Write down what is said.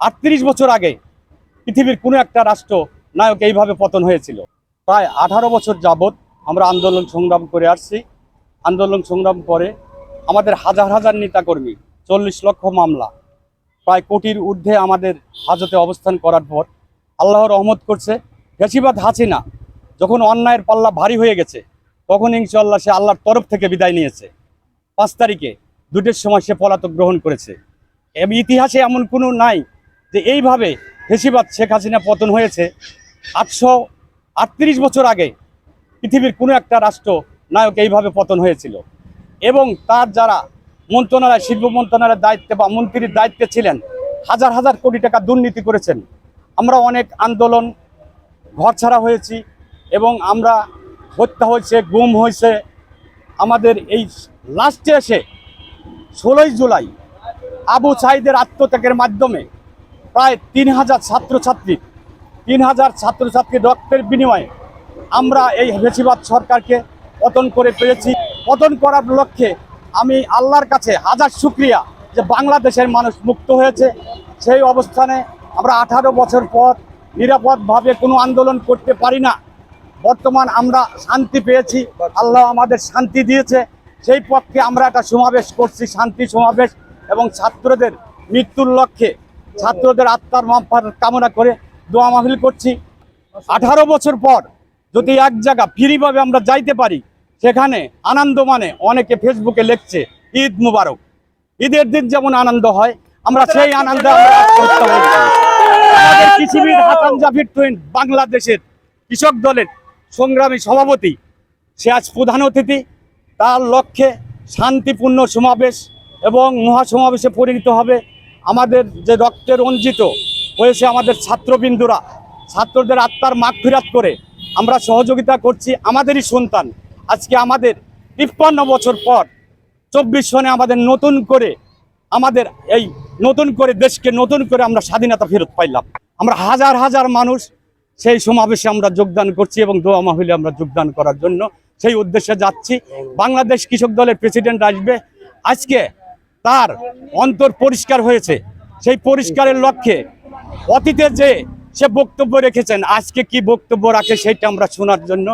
আটত্রিশ বছর আগে পৃথিবীর কোনো একটা রাষ্ট্র নায়ক এইভাবে পতন হয়েছিল। প্রায় আঠারো বছর যাবৎ আমরা আন্দোলন সংগ্রাম করে আসছি। আন্দোলন সংগ্রাম করে আমাদের হাজার হাজার নেতাকর্মী, চল্লিশ লক্ষ মামলা, প্রায় কোটির ঊর্ধ্বে আমাদের হাজতে অবস্থান করার পর আল্লাহ রহমত করছে ফেসিবাদ হাসিনা যখন অন্যায়ের পাল্লা ভারী হয়ে গেছে, তখন ইনশাল্লাহ সে আল্লাহর তরফ থেকে বিদায় নিয়েছে। পাঁচ তারিখে দুটোর সময় সে পলাতক গ্রহণ করেছে। ইতিহাসে এমন কোনো নাই যে এইভাবে হেসিবাদ শেখ হাসিনা পতন হয়েছে আটশো আটত্রিশ বছর আগে পৃথিবীর কোনো একটা রাষ্ট্র নায়ক এইভাবে পতন হয়েছিল। এবং তার যারা মন্ত্রণালয়, শিল্প মন্ত্রণালয়ের দায়িত্বে বা মন্ত্রীর দায়িত্বে ছিলেন, হাজার হাজার কোটি টাকা দুর্নীতি করেছেন। আমরা অনেক আন্দোলন ঘর ছাড়া হয়েছি এবং আমরা হত্যা হয়েছে, গুম হয়েছে। আমাদের এই লাস্টে এসে ষোলোই জুলাই আবু সাইদের আত্মত্যাগের মাধ্যমে প্রায় তিন হাজার ছাত্রছাত্রী, তিন হাজার ছাত্রছাত্রী রক্তের বিনিময়ে আমরা এই বেশিবাদ সরকারকে পতন করে পেরেছি পতন করার লক্ষ্যে আমি আল্লাহর কাছে হাজার শুক্রিয়া যে বাংলাদেশের মানুষ মুক্ত হয়েছে। সেই অবস্থানে আমরা আঠারো বছর পর নিরাপদভাবে কোনো আন্দোলন করতে পারি না। বর্তমান আমরা শান্তি পেয়েছি। আল্লাহ আমাদের শান্তি দিয়েছে। সেই পক্ষে আমরা একটা সমাবেশ করছি, শান্তি সমাবেশ এবং ছাত্রদের মৃত্যুর লক্ষ্যে ছাত্রদের আত্মার মাফার কামনা করে দোয়া মাহফিল করছি। আঠারো বছর পর যদি এক জায়গা ফ্রিভাবে আমরা যাইতে পারি, সেখানে আনন্দ মানে অনেকে ফেসবুকে লিখছে, ঈদ মুবারক। ঈদের দিন যেমন আনন্দ হয়, আমরা সেই আনন্দে বাংলাদেশের কৃষক দলের সংগ্রামী সভাপতি, সে আজ প্রধান অতিথি। তার লক্ষ্যে শান্তিপূর্ণ সমাবেশ এবং মহাসমাবেশে পরিণত হবে। আমাদের যে রক্তে রঞ্জিত হয়েছে আমাদের ছাত্রবিন্দুরা, ছাত্রদের আত্মার মাগ ফিরাত করে আমরা সহযোগিতা করছি আমাদেরই সন্তান। আজকে আমাদের তিপ্পান্ন বছর পর চব্বিশ সনে আমাদের নতুন করে আমাদের এই নতুন করে দেশকে নতুন করে আমরা স্বাধীনতা ফেরত পাইলাম। আমরা হাজার হাজার মানুষ সেই সমাবেশে আমরা যোগদান করছি এবং দোয়া মাহফিলে আমরা যোগদান করার জন্য সেই উদ্দেশ্যে যাচ্ছি। বাংলাদেশ কৃষক দলের প্রেসিডেন্ট আসবে। আজকে তার অন্তর পরিষ্কার হয়েছে। সেই পরিষ্কারের লক্ষ্যে অতীতে যে সে বক্তব্য রেখেছেন আজকে কি বক্তব্য রাখে সেটা আমরা শোনার জন্য